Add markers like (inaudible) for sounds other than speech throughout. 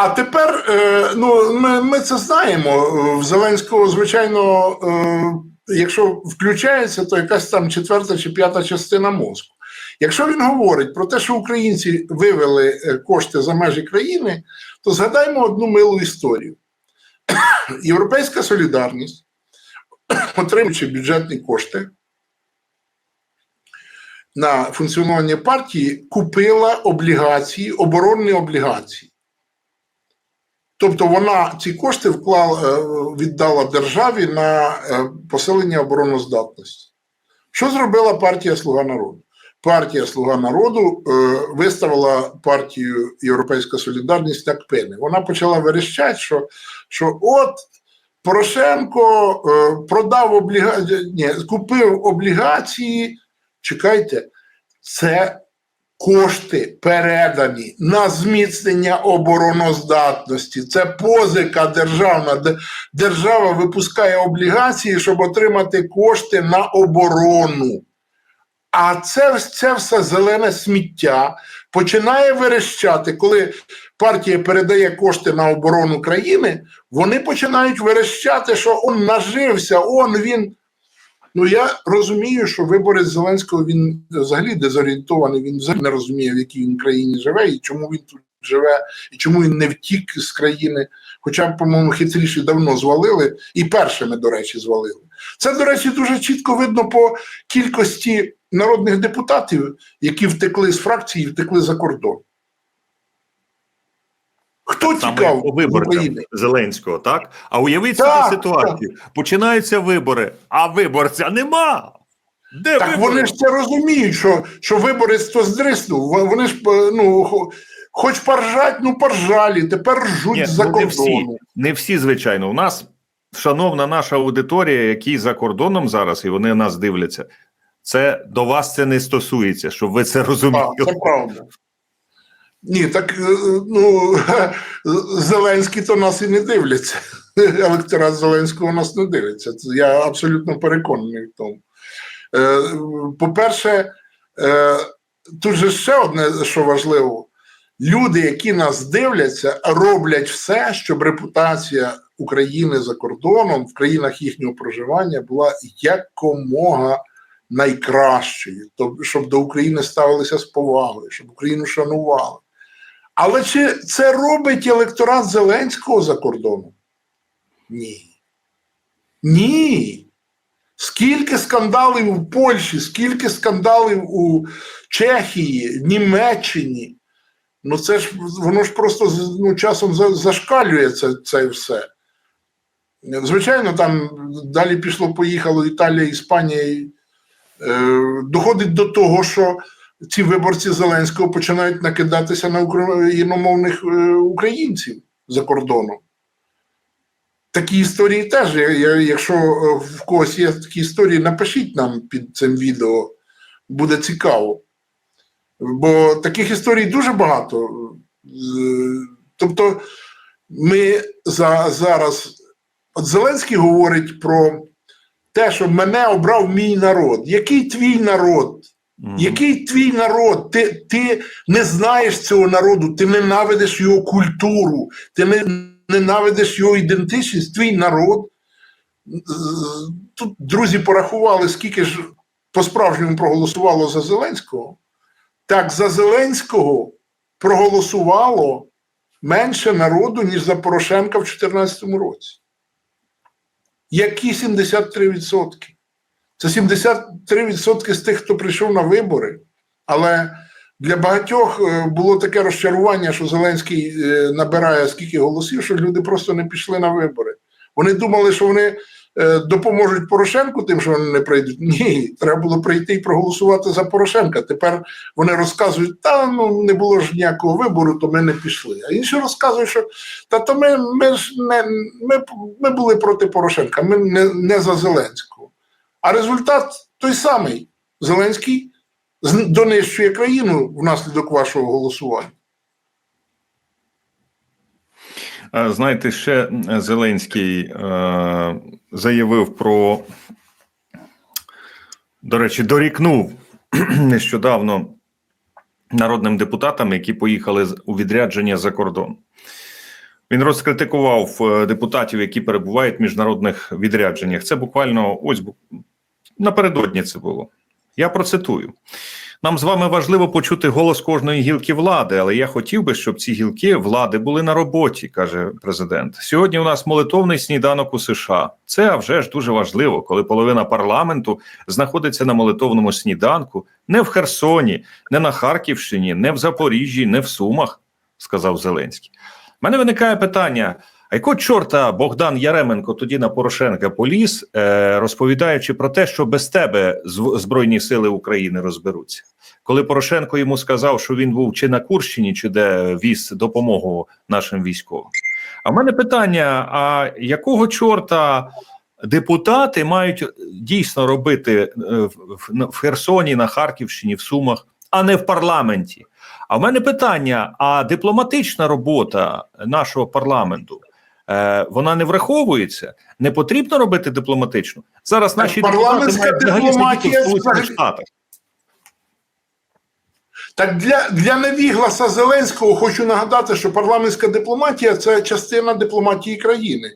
а тепер е, ну, ми, ми це знаємо. В Зеленського, звичайно, е, якщо включається, то якась там четверта чи п'ята частина мозку. Якщо він говорить про те, що українці вивели е, кошти за межі країни, то згадаймо одну милу історію. (coughs) Європейська солідарність, (coughs) отримуючи бюджетні кошти на функціонування партії, купила облігації, оборонні облігації. Тобто вона ці кошти вклала, е, віддала державі на е, посилення обороноздатності. Що зробила партія Слуга народу? Партія Слуга народу е, виставила партію Європейська Солідарність як пини. Вона почала верещати, що, що от Порошенко продав облігації, ні, купив облігації. Чекайте, це кошти передані на зміцнення обороноздатності. Це позика державна. Держава випускає облігації, щоб отримати кошти на оборону. А це, це все зелене сміття починає верещати, коли партія передає кошти на оборону країни, вони починають верещати, що он нажився, он він. Ну я розумію, що виборець Зеленського він взагалі дезорієнтований, він взагалі не розуміє, в якій він країні живе і чому він тут живе, і чому він не втік з країни. Хоча, по-моєму, хитріші давно звалили, і першими, до речі, звалили. Це, до речі, дуже чітко видно по кількості народних депутатів, які втекли з фракції і втекли за кордон. Хто тікав виборцям Зеленського, так? А уявіть Так, собі ситуацію. Починаються вибори, а виборця нема. Де Так вибори? вони ж це розуміють, що, що виборець то здриснув. Вони ж е, ну, хоч поржать, ну поржалі, тепер ржуть з-за ну, не всі, кордону. не всі, звичайно. У нас шановна наша аудиторія, які за кордоном зараз, і вони нас дивляться. Це до вас це не стосується, щоб ви це розуміли. Так, це правда. Ні, так е, ну, (laughs) Зеленський то нас і не дивляться. (laughs) Електорат Зеленського нас не дивиться. Я абсолютно переконаний в тому. Е, По-перше, е, тут же ще одне, що важливо: люди, які нас дивляться, роблять все, щоб репутація України за кордоном в країнах їхнього проживання була якомога найкращою, тобто, щоб до України ставилися з повагою, щоб Україну шанували. Але чи це робить електорат Зеленського за кордоном? Ні. Ні. Скільки скандалів у Польщі, скільки скандалів у Чехії, Німеччині. Ну це ж воно ж просто ну, часом за- зашкалює це, це все. Звичайно, там далі пішло, поїхало Італія, Іспанія. Е, доходить до того, що ці виборці Зеленського починають накидатися на україномовних е, українців за кордоном. Такі історії теж. Якщо е, в когось є такі історії, напишіть нам під цим відео, буде цікаво. Бо таких історій дуже багато. Тобто, ми за, зараз. От Зеленський говорить про те, що мене обрав мій народ. Який твій народ? Який твій народ? Ти, ти не знаєш цього народу, ти ненавидиш його культуру, ти не, ненавидиш його ідентичність, твій народ. Тут друзі порахували, скільки ж по-справжньому проголосувало за Зеленського. Так, за Зеленського проголосувало менше народу, ніж за Порошенка в 2014 році. Які 73%? Це 73% з тих, хто прийшов на вибори. Але для багатьох е, було таке розчарування, що Зеленський е, набирає скільки голосів, що люди просто не пішли на вибори. Вони думали, що вони е, допоможуть Порошенку тим, що вони не прийдуть. Ні, треба було прийти і проголосувати за Порошенка. Тепер вони розказують, та ну не було ж ніякого вибору, то ми не пішли. А інші розказують, що та то ми, ми ж не ми, ми були проти Порошенка, ми не, не за Зеленського. А результат той самий: Зеленський донищує країну внаслідок вашого голосування. Е, Знаєте, ще Зеленський е, заявив про, до речі, дорікнув (clears throat) нещодавно народним депутатам, які поїхали у відрядження за кордон. Він розкритикував е, депутатів, які перебувають в міжнародних відрядженнях. Це буквально ось напередодні це було. Я процитую. Нам з вами важливо почути голос кожної гілки влади, але я хотів би, щоб ці гілки влади були на роботі, каже президент. Сьогодні у нас молитовний сніданок у США. Це а вже ж дуже важливо, коли половина парламенту знаходиться на молитовному сніданку не в Херсоні, не на Харківщині, не в Запоріжжі, не в Сумах, сказав Зеленський. У мене виникає питання: а якого чорта Богдан Яременко тоді на Порошенка поліз, е, розповідаючи про те, що без тебе Збройні сили України розберуться? Коли Порошенко йому сказав, що він був чи на Курщині, чи де віз допомогу нашим військовим. А в мене питання: а якого чорта депутати мають дійсно робити е, в, Херсоні, на Харківщині, в Сумах, а не в парламенті? А в мене питання: а дипломатична робота нашого парламенту е, вона не враховується? Не потрібно робити дипломатичну? Зараз наші парламентська дипломатія в Сполучених Штатах. Так для, для невігласа Зеленського хочу нагадати, що парламентська дипломатія це частина дипломатії країни.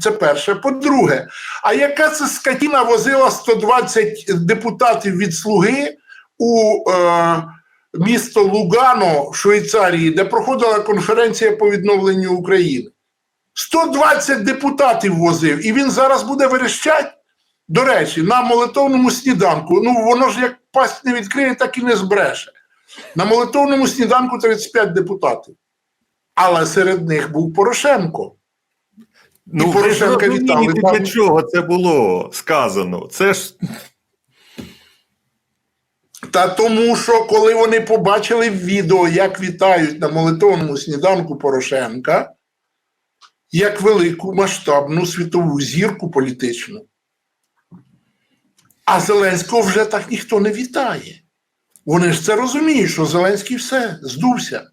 Це перше. По-друге, а яка це скотіна возила 120 депутатів від слуги у е, місто Лугано в Швейцарії, де проходила конференція по відновленню України? 120 депутатів возив, і він зараз буде верещать. До речі, на молитовному сніданку. Ну воно ж як пасть не відкриє, так і не збреше. На молитовному сніданку 35 депутатів. Але серед них був Порошенко. Ну, ви Порошенка ж вітали там. для чого це було сказано? Це ж Та тому, що коли вони побачили відео, як вітають на молитовному сніданку Порошенка, як велику масштабну світову зірку політичну. А Зеленського вже так ніхто не вітає. Вони ж це розуміють, що Зеленський все, здувся.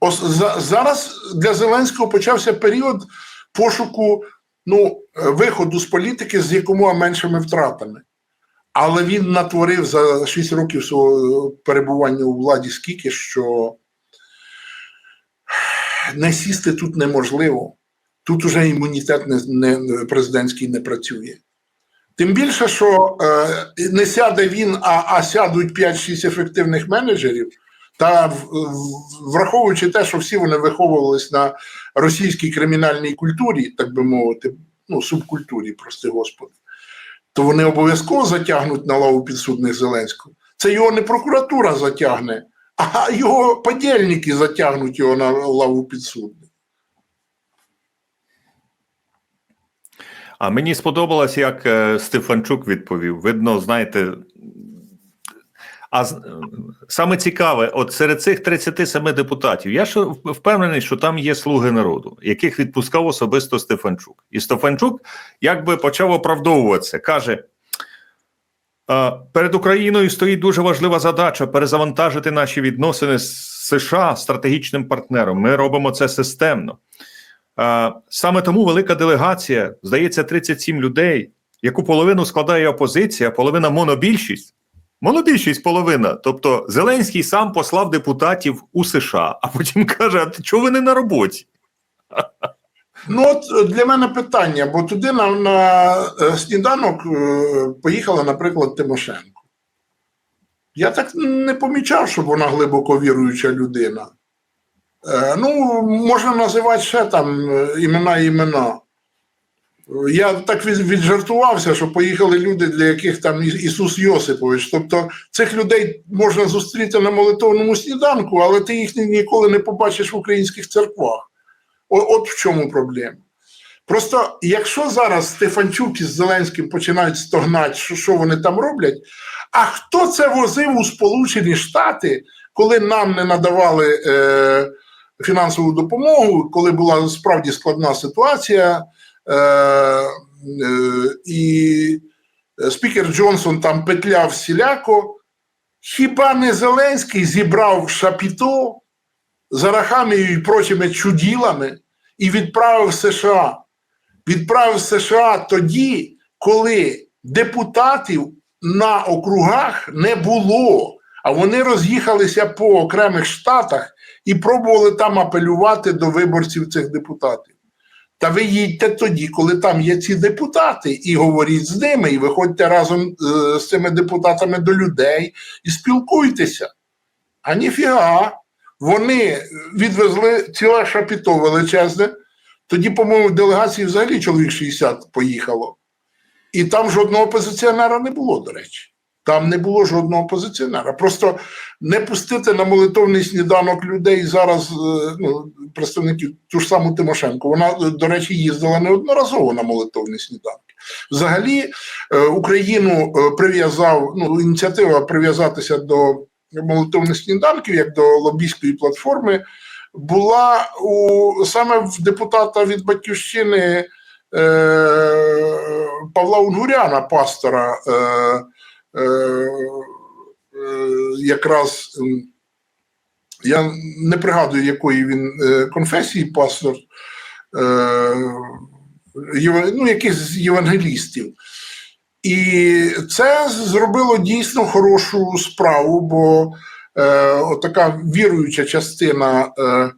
Ос, за, зараз для Зеленського почався період пошуку ну, е, виходу з політики з якомога меншими втратами. Але він натворив за 6 років свого перебування у владі скільки, що не сісти тут неможливо. Тут уже імунітет не, не, президентський не працює. Тим більше, що е, не сяде він, а, а сядуть 5-6 ефективних менеджерів. Та в- враховуючи те, що всі вони виховувались на російській кримінальній культурі, так би мовити, ну, субкультурі, прости господи, то вони обов'язково затягнуть на лаву підсудних Зеленського. Це його не прокуратура затягне, а його подільники затягнуть його на лаву підсудних. А мені сподобалось, як е, Стефанчук відповів. Видно, знаєте. А саме цікаве, от серед цих 37 депутатів, я ж впевнений, що там є слуги народу, яких відпускав особисто Стефанчук. І Стефанчук якби почав оправдовуватися. Каже: «Е, перед Україною стоїть дуже важлива задача перезавантажити наші відносини з США стратегічним партнером. Ми робимо це системно. Саме тому велика делегація, здається, 37 людей, яку половину складає опозиція, половина монобільшість. Монобільшість половина. Тобто Зеленський сам послав депутатів у США, а потім каже: А чого ви не на роботі? Ну, от для мене питання, бо туди на, на е, сніданок е, поїхала, наприклад, Тимошенко. Я так не помічав, щоб вона глибоко віруюча людина. Е, Ну, можна називати ще там імена імена. Я так віджартувався, що поїхали люди, для яких там Ісус Йосипович. Тобто цих людей можна зустріти на молитовному сніданку, але ти їх ніколи не побачиш в українських церквах. От в чому проблема. Просто якщо зараз Стефанчук із Зеленським починають стогнати, що, що вони там роблять, а хто це возив у Сполучені Штати, коли нам не надавали е, фінансову допомогу, коли була справді складна ситуація, і спікер Джонсон там петляв всіляко, хіба не Зеленський зібрав шапіто за Рахамією і прочими чуділами і відправив США. Відправив США тоді, коли депутатів на округах не було, а вони роз'їхалися по окремих штатах і пробували там апелювати до виборців цих депутатів. Та ви їдьте тоді, коли там є ці депутати, і говоріть з ними, і виходьте разом е, з цими депутатами до людей і спілкуйтеся. А ніфіга, вони відвезли ціле шапіто величезне. Тоді, по-моєму, делегації взагалі чоловік 60 поїхало. І там жодного опозиціонера не було, до речі. Там не було жодного опозиціонера. Просто не пустити на молитовний сніданок людей зараз, е, ну, представників ту ж саму Тимошенко. Вона, е, до речі, їздила неодноразово на молитовні сніданки. Взагалі, е, Україну прив'язав ну, ініціатива прив'язатися до молитовних сніданків, як до лобійської платформи, була у саме в депутата від батьківщини е, Павла Унгуряна, пастора. Е, якраз я не пригадую, якої він е, конфесії пастор, е, ну, яких з євангелістів. І це зробило дійсно хорошу справу, бо е, отака віруюча частина, е, е,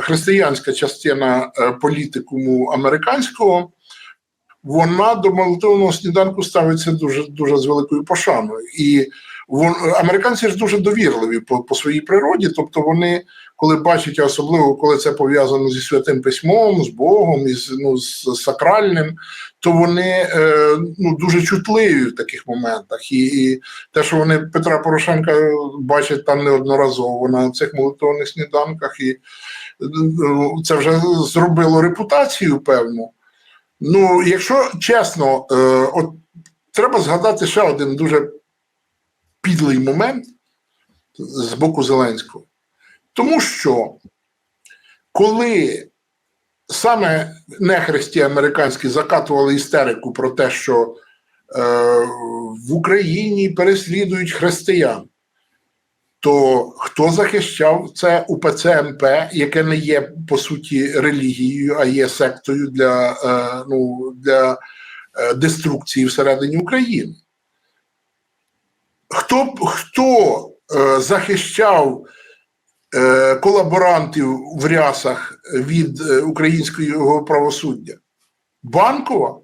християнська частина е, політикуму американського, вона до молитовного сніданку ставиться дуже дуже з великою пошаною. І вон, американці ж дуже довірливі по, по своїй природі, тобто вони, коли бачать, особливо коли це пов'язано зі святим письмом, з Богом, із ну, з сакральним, то вони е, ну, дуже чутливі в таких моментах. І, і те, що вони Петра Порошенка бачать там неодноразово на цих молитовних сніданках, і е, це вже зробило репутацію певну. Ну, якщо чесно, е, от треба згадати ще один дуже підлий момент з боку Зеленського. Тому що коли саме нехресті американські закатували істерику про те, що е, в Україні переслідують християн, то хто захищав це УПЦ МП, яке не є по суті релігією, а є сектою для, е, ну, для е, деструкції всередині України? Хто, хто е, захищав е, колаборантів в рясах від е, українського правосуддя? Банкова?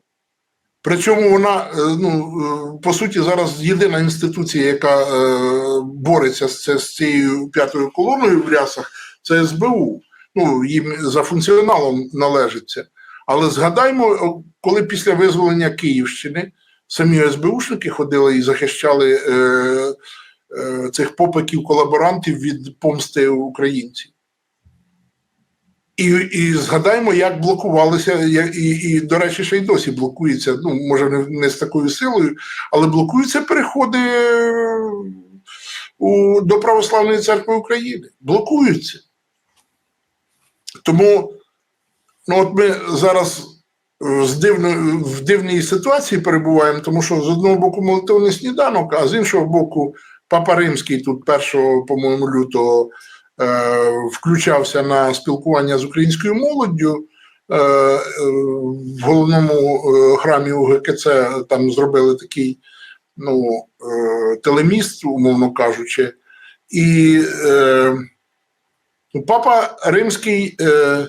Причому вона, е, ну, е, по суті, зараз єдина інституція, яка е, бореться з, з цією п'ятою колоною в рясах, це СБУ. Ну, їм за функціоналом належиться. Але згадаймо, коли після визволення Київщини самі СБУшники ходили і захищали е, е, цих попиків колаборантів від помсти українців. І, і згадаймо, як блокувалися, я- і, і, до речі, ще й досі блокується, ну, може, не, не з такою силою, але блокуються переходи у, до Православної церкви України. Блокуються. Тому ну, от ми зараз з дивно, в дивній ситуації перебуваємо, тому що з одного боку молитовний сніданок, а з іншого боку, Папа Римський тут 1, по-моєму, лютого включався на спілкування з українською молоддю. Е, е, в головному е, храмі УГКЦ там зробили такий ну, е, телеміст, умовно кажучи. І е, ну, папа Римський е, е,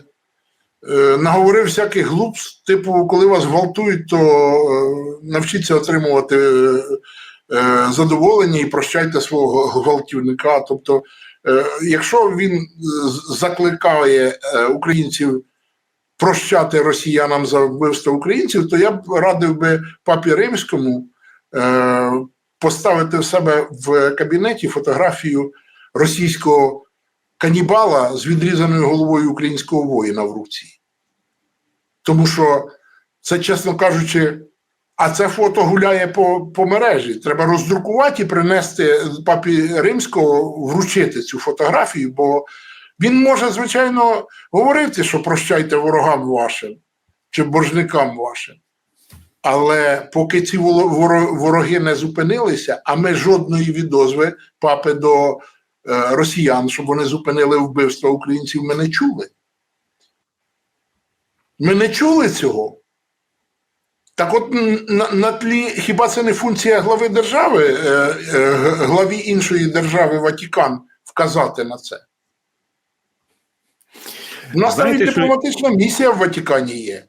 наговорив всяких глупств, типу, коли вас гвалтують, то е, навчіться отримувати е, е, задоволення і прощайте свого гвалтівника. Тобто, е, якщо він е, закликає е, українців прощати росіянам за вбивство українців, то я б радив би папі римському е, поставити в себе в кабінеті фотографію російського канібала з відрізаною головою українського воїна в руці. Тому що це, чесно кажучи, а це фото гуляє по, по мережі. Треба роздрукувати і принести папі римського, вручити цю фотографію, бо він може, звичайно, говорити, що прощайте ворогам вашим чи боржникам вашим. Але поки ці вороги не зупинилися, а ми жодної відозви папи до е, росіян, щоб вони зупинили вбивство українців, ми не чули. Ми не чули цього. Так от на, на тлі хіба це не функція глави держави, е, е, главі іншої держави Ватікан вказати на це? У нас навіть дипломатична що... місія в Ватікані є.